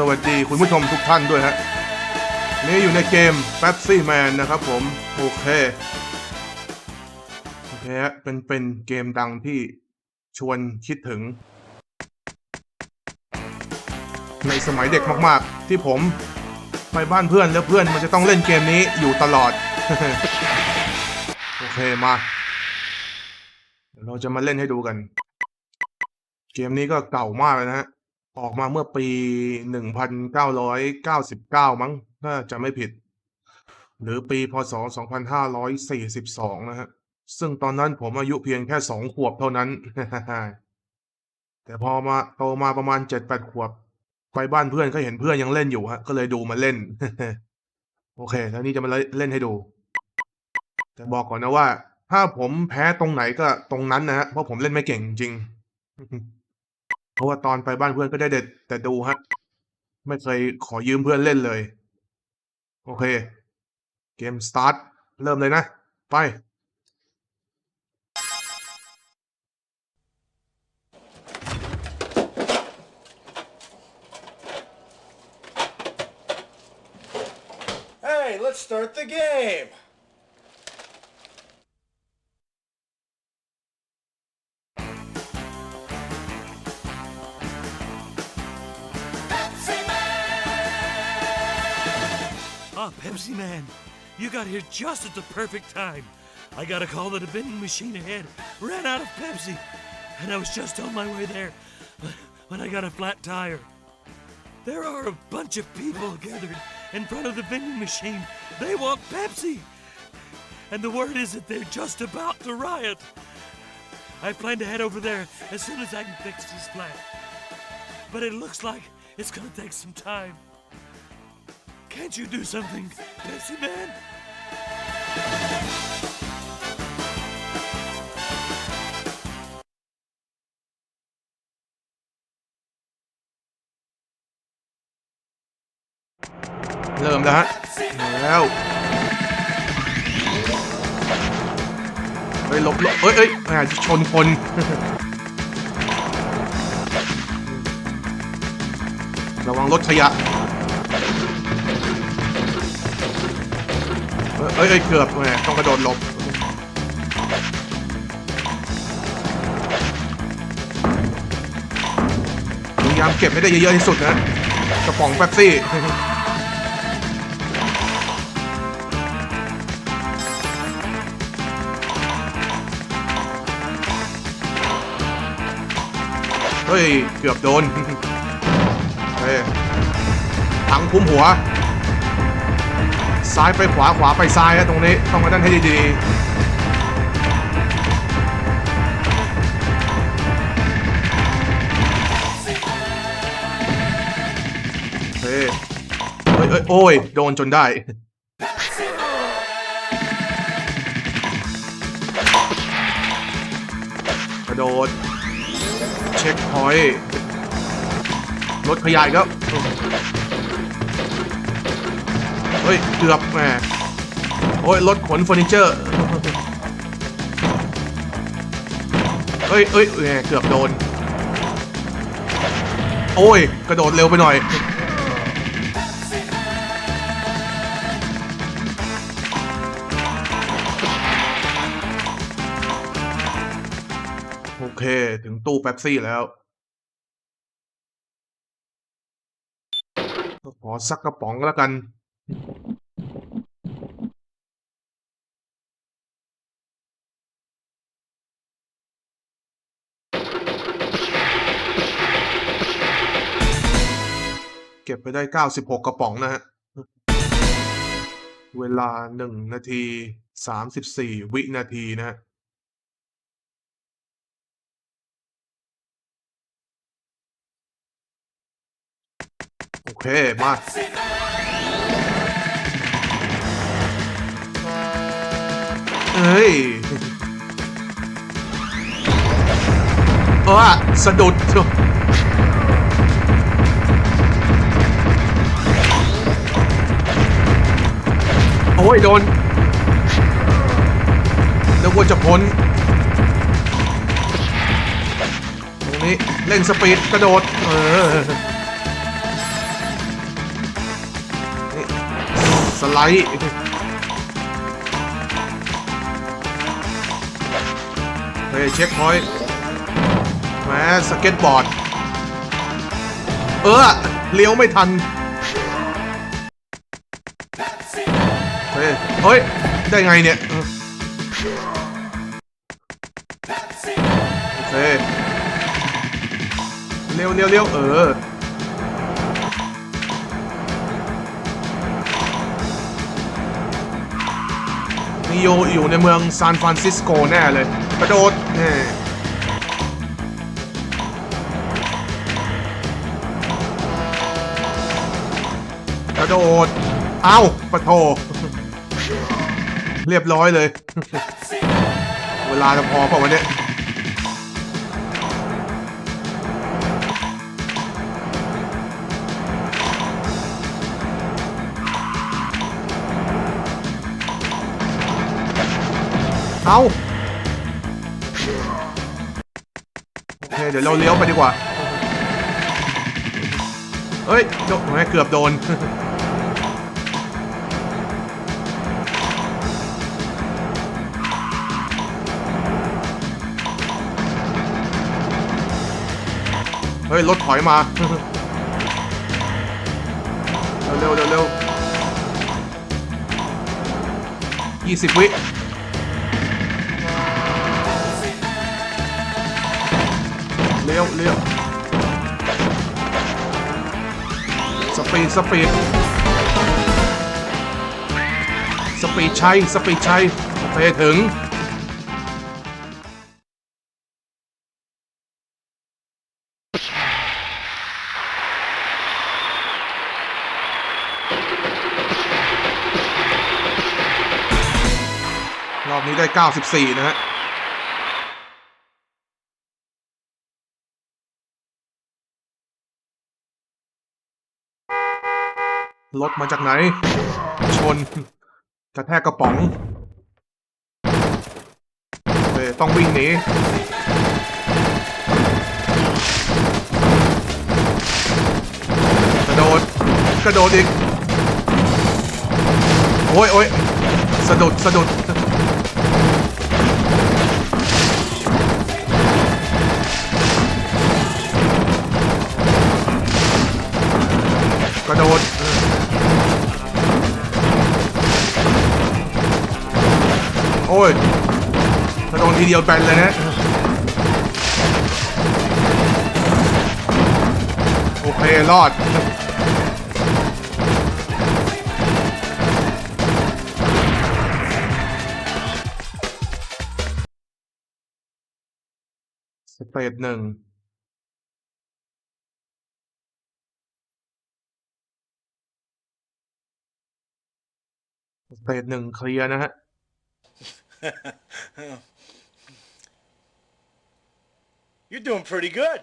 สวัสดีคุณผู้ชมทุกท่านด้วยฮะนี่อยู่ในเกม Pepsi Man นะครับผม โอเค โอเคฮะเป็นเป็นเกมดังที่ชวนคิดถึง ในสมัยเด็กมากๆ ที่ผมไปบ้านเพื่อนแล้วเพื่อนมันจะต้องเล่นเกมนี้อยู่ตลอด โอเคมาเดี๋ยวเราจะมาเล่นให้ดูกัน เกมนี้ก็เก่ามากเลยนะฮะ ออกมาเมื่อปี1999มั้งถ้าจะไม่ผิด หรือปีพศ2542นะฮะ ซึ่งตอนนั้นผมอายุเพียงแค่สองขวบเท่านั้น แต่พอมาโตมาประมาณ7-8ขวบ ไปบ้านเพื่อนก็เห็นเพื่อนยังเล่นอยู่ฮะ ก็เลยดูมาเล่น โอเค แล้วนี่จะมาเล่นให้ดู แต่บอกก่อนนะว่า ถ้าผมแพ้ตรงไหนก็ตรงนั้นนะฮะ เพราะผมเล่นไม่เก่งจริง เพราะว่าตอนไปบ้านเพื่อนก็ได้เด็ดแต่ดูฮะ ไม่เคยขอยืมเพื่อนเล่นเลย โอเค เกมสตาร์ท เริ่มเลยนะ ไป Hey, let's start the game. Ah, Pepsi Man, you got here just at the perfect time. I got a call that a vending machine ahead ran out of Pepsi, and I was just on my way there when I got a flat tire. There are a bunch of people gathered in front of the vending machine. They want Pepsi, and the word is that they're just about to riot. I plan to head over there as soon as I can fix this flat, but it looks like it's gonna take some time. Can't you do something, Pepsi Man? เริ่มแล้วฮะมาแล้วเฮ้ยหลบหลบเอ้ยเอ้ยแหมชนคนระวังรถขยะ เอ้ยเอ้ยเกือบแหมต้องกระโดดหลบพยายามเก็บให้ได้เยอะๆที่สุดนะกระป๋องแป๊บซี่เฮ้ย เกือบโดน เฮ้ยถังคุ้มหัว ซ้ายไปขวาขวาไปซ้ายนะตรงนี้ต้องมาด้านให้ดีๆเฮ้ยเฮ้ยเฮ้ยโอ้ย โดนจนได้กระโดด เช็คพอยต์รถขยายก็ เฮ้ย เกือบแหมโอ้ยรถขนเฟอร์นิเจอร์เฮ้ยเฮ้ยแหมเกือบโดน โอ้ย กระโดดเร็วไปหน่อย โอเค ถึงตู้แป๊บซี่แล้วขอสักกระป๋องก็แล้วกัน เก็บไปได้ 96 กระป๋องนะฮะ เวลา 1 นาที 34 วินาทีนะฮะโอเค มาเฮ้ยเออสะดุด โอ้ยโดนนึกวว่าจะพ้นตรงนี้เล่นสปีดกระโดดเออสไลด์เฮ้ยเช็คพอยต์แหมสเก็ตบอร์ด เออเลี้ยวไม่ทัน เฮ้ย ได้ไงเนี่ยเออโอเค เร็วเร็วเร็วเออนี่โยอยู่ในเมืองซานฟรานซิสโกแน่เลย กระโดดแน่กระโดด เอ้าปะโท เรียบร้อยเลย เวลาจะพอเปล่าวันนี้เอาโอเค เดี๋ยวเราเลี้ยวไปดีกว่า เฮ้ย โดนเกือบโดน เฮ้ยรถถอยมา เร็วเร็วเร็วยี่สิบวิเลี้ยวเลี้ยวสปีดสปีดสปีดใช้สปีดใช้โอเคถึง 94 นะฮะรถมาจากไหน ชนกระแทกกระป๋องเอ้ยต้องวิ่งหนีกระโดดกระโดดอีก โอ้ยโอ้ยสะดุดสะดุด ระโดดโอ้ยถ้าโดนทีเดียวแบนเลยนะ โอเค รอดสเตจหนึ่ง เตจหนึ่งเคลียร์นะฮะ You're doing pretty good.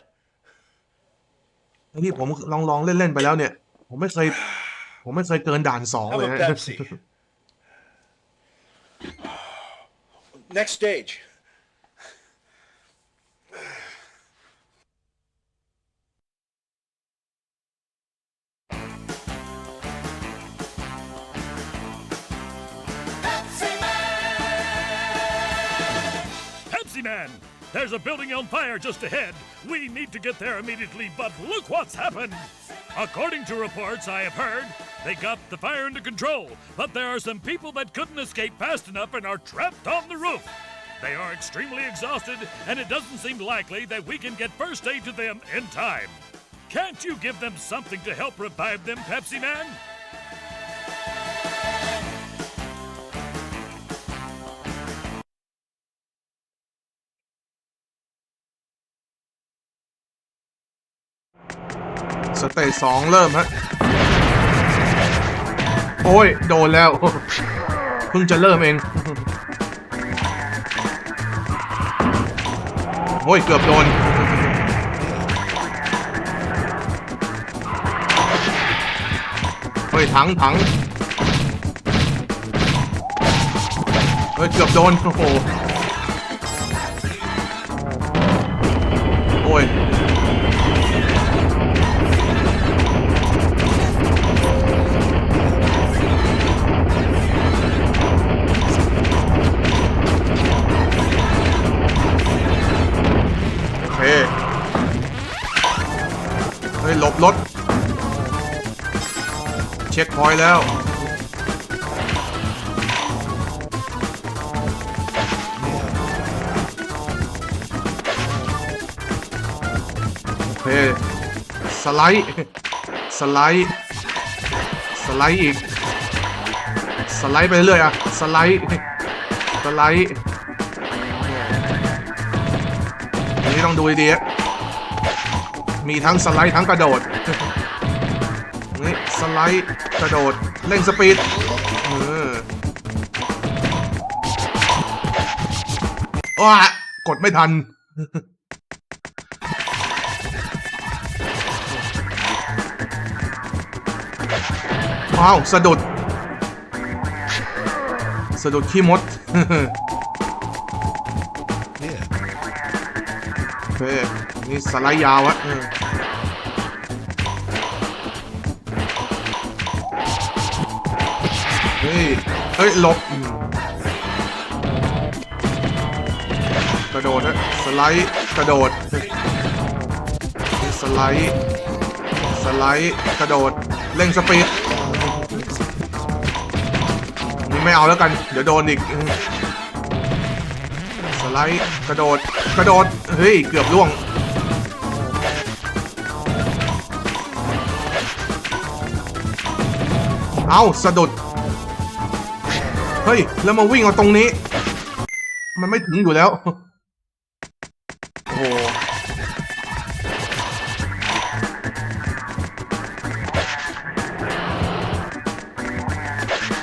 ไอ้นี่ผมลองลองเล่น ๆ ไปแล้วเนี่ย ผมไม่เคย ผมไม่เคยเกินด่านสอง How เลย about ฮะ Pepsi? Next stage. Man! There's a building on fire just ahead. We need to get there immediately, but look what's happened! According to reports I have heard, they got the fire under control, but there are some people that couldn't escape fast enough and are trapped on the roof. They are extremely exhausted, and it doesn't seem likely that we can get first aid to them in time. Can't you give them something to help revive them, Pepsi Man? สเตจสองเริ่มฮะ โอ้ย โดนแล้ว เพิ่งจะเริ่มเอง โอ้ย เกือบโดน เฮ้ย ถังถังเฮ้ย เกือบโดน โอ้โห โอ้ย บรถ เช็คพอยต์แล้ว โอเค สไลด์ สไลด์ สไลด์อีก สไลด์ไปเรื่อยอะสไลด์ สไลด์อันนี้ต้องดูดีๆอะ มีทั้งสไลด์ทั้งกระโดดนี่สไลด์กระโดดเร่งสปีดเออว้ากดไม่ทันว้าวสะดุด สะดุดขี้มดโอเค นี่สไลด์ยาวอะเออเฮ้ย เฮ้ยหลบอืมกระโดดฮะสไลด์กระโดดนี่สไลด์สไลด์กระโดดเร่งสปีดนี่ไม่เอาแล้วกัน เดี๋ยวโดนอีกอืมสไลด์กระโดดกระโดด เฮ้ย เกือบล่วง เอาสะดุด เฮ้ย แล้วมาวิ่งเอาตรงนี้ มันไม่ถึงอยู่แล้ว โอ้โห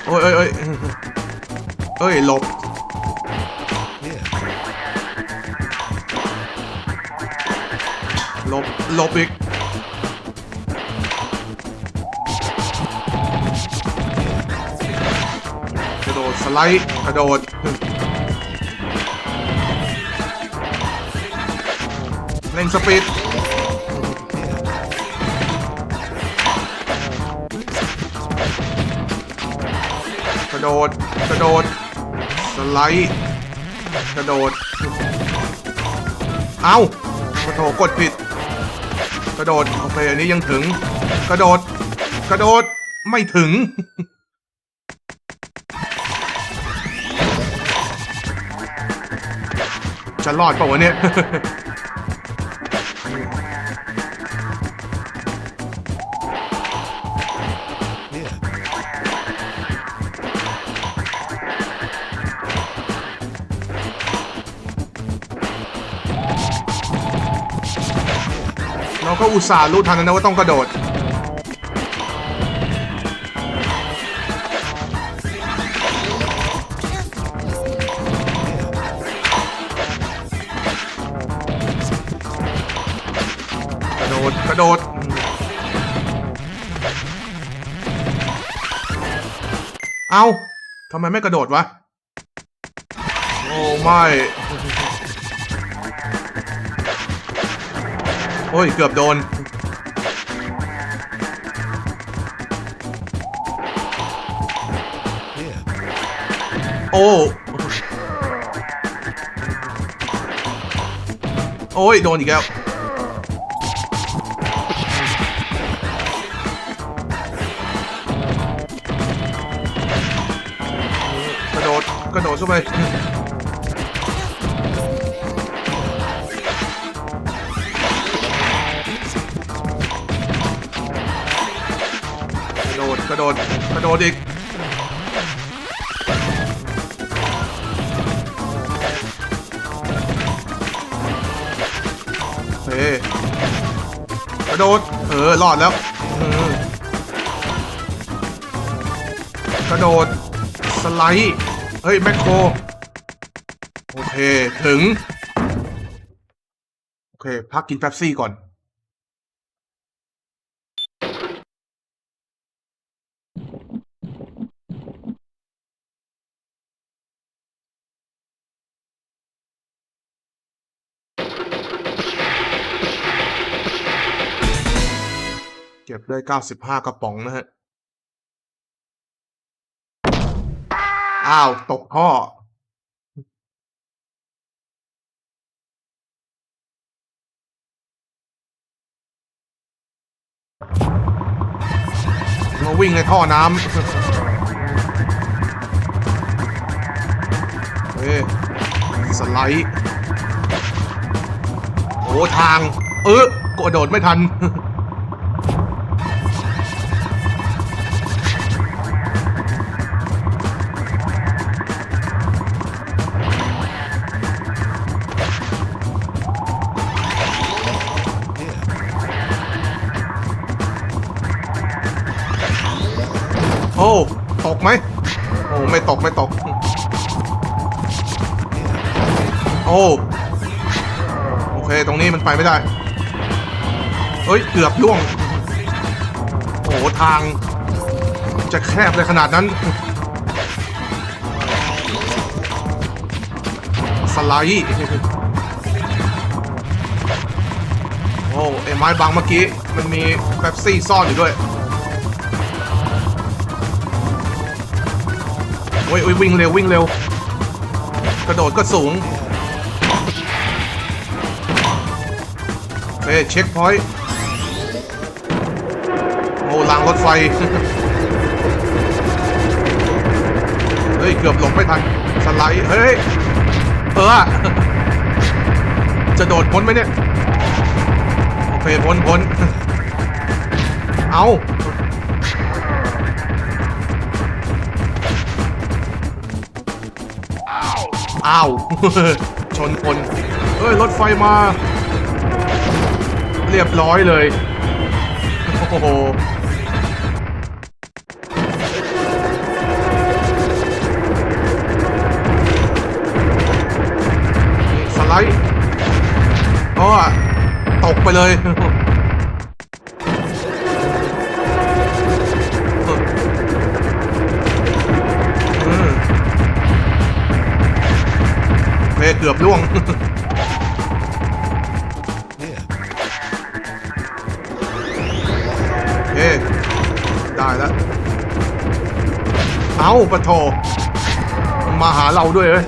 โอ้ยเอ้ยเอ้ยเอ้ยหลบหลบหลบอีก สไลด์กระโดดเร่งสปีดกระโดดกระโดดสไลด์กระโดด เอากระโถกดผิด กระโดดโอเคอันนี้ยังถึง กระโดด กระโดดไม่ถึง จะรอดป่าวะเนี่ย เราก็อุตส่าห์รู้ทันแล้วนะว่าต้องกระโดด ดดกระโดดเอาทำไมไม่กระโดดวะ โอ้ไม่โอ้ย เกือบโดน โอ้ โอ้ย โดนอีกแล้ว กระโดดเข้าไปกระโดดกระโดดกระโดดอีกโอเคกระโดดเออรอดแล้วกระโดดสไลด์ เฮ้ยแมคโครโอเค ถึง โอเค พักกินแป๊บซี่ก่อน เก็บได้ 95 กระป๋องนะฮะ อ้าว ตกท่อ มาวิ่งในท่อน้ำ เฮ้ยสไลด์ โอ้ ทาง เออกระโดดไม่ทัน โอ้ตกไหมโอ้ไม่ตกไม่ตก โอ้โอเค ตรงนี้มันไปไม่ได้ เฮ้ย เกือบล่วง โอ้ทาง จะแคบเลยขนาดนั้น สไลด์โอ้ไอ้ไม้บังเมื่อกี้ มันมีแป๊บซี่ซ่อนอยู่ด้วย โอ้ยวิ่งเร็ววิ่งเร็ว กระโดดก็สูงเฮ้ยเช็คพอยต์โอ้รางรถไฟ เฮ้ย เกือบหลบไม่ทัน สไลด์ เฮ้ย เออ จะโดดพ้นไหมเนี่ย โอเค พ้นพ้นเอา อ้าว ชนคนเฮ้ย รถไฟมา เรียบร้อยเลย โอ้โหสไลด์ก็ตกไปเลย เกือบล่วงเอ๊ได้แล้ว เอาปะโทมันมาหาเราด้วยเอ้ย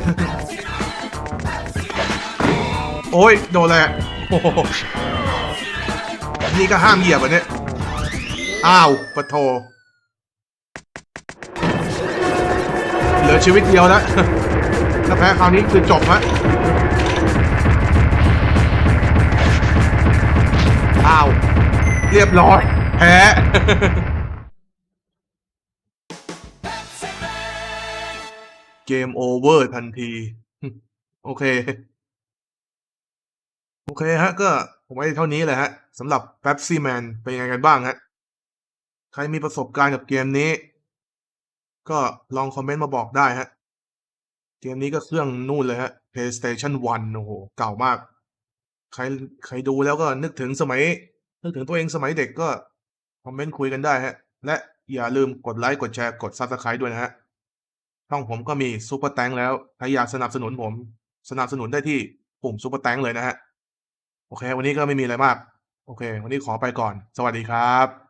โอ้ย โดนแหละนี่ก็ห้ามเหยียบอะเนี่ย อ้าวปะโทเหลือชีวิตเดียวแล้ว ถ้าแพ้คราวนี้คือจบฮะอ้าว เรียบร้อย แพ้เกมโอเวอร์ทันที โอเค โอเคฮะ ก็ผมไว้เท่านี้แหละฮะสำหรับ Pepsi Man เป็นยังไงกันบ้างฮะ ใครมีประสบการณ์กับเกมนี้ ก็ลองคอมเมนต์มาบอกได้ฮะ เกมนี้ก็เครื่องนู่นเลยฮะ PlayStation 1 โอ้โห เก่ามาก ใครใครดูแล้วก็นึกถึงสมัย นึกถึงตัวเองสมัยเด็กก็ คอมเมนต์คุยกันได้ฮะ และอย่าลืมกดไลค์ กดแชร์ กด Subscribe ด้วยนะฮะช่องผมก็มีซูเปอร์แตงแล้ว ถ้าอยากสนับสนุนผม สนับสนุนได้ที่ปุ่มซูเปอร์แตงเลยนะฮะ โอเค วันนี้ก็ไม่มีอะไรมาก โอเค วันนี้ขอไปก่อน สวัสดีครับ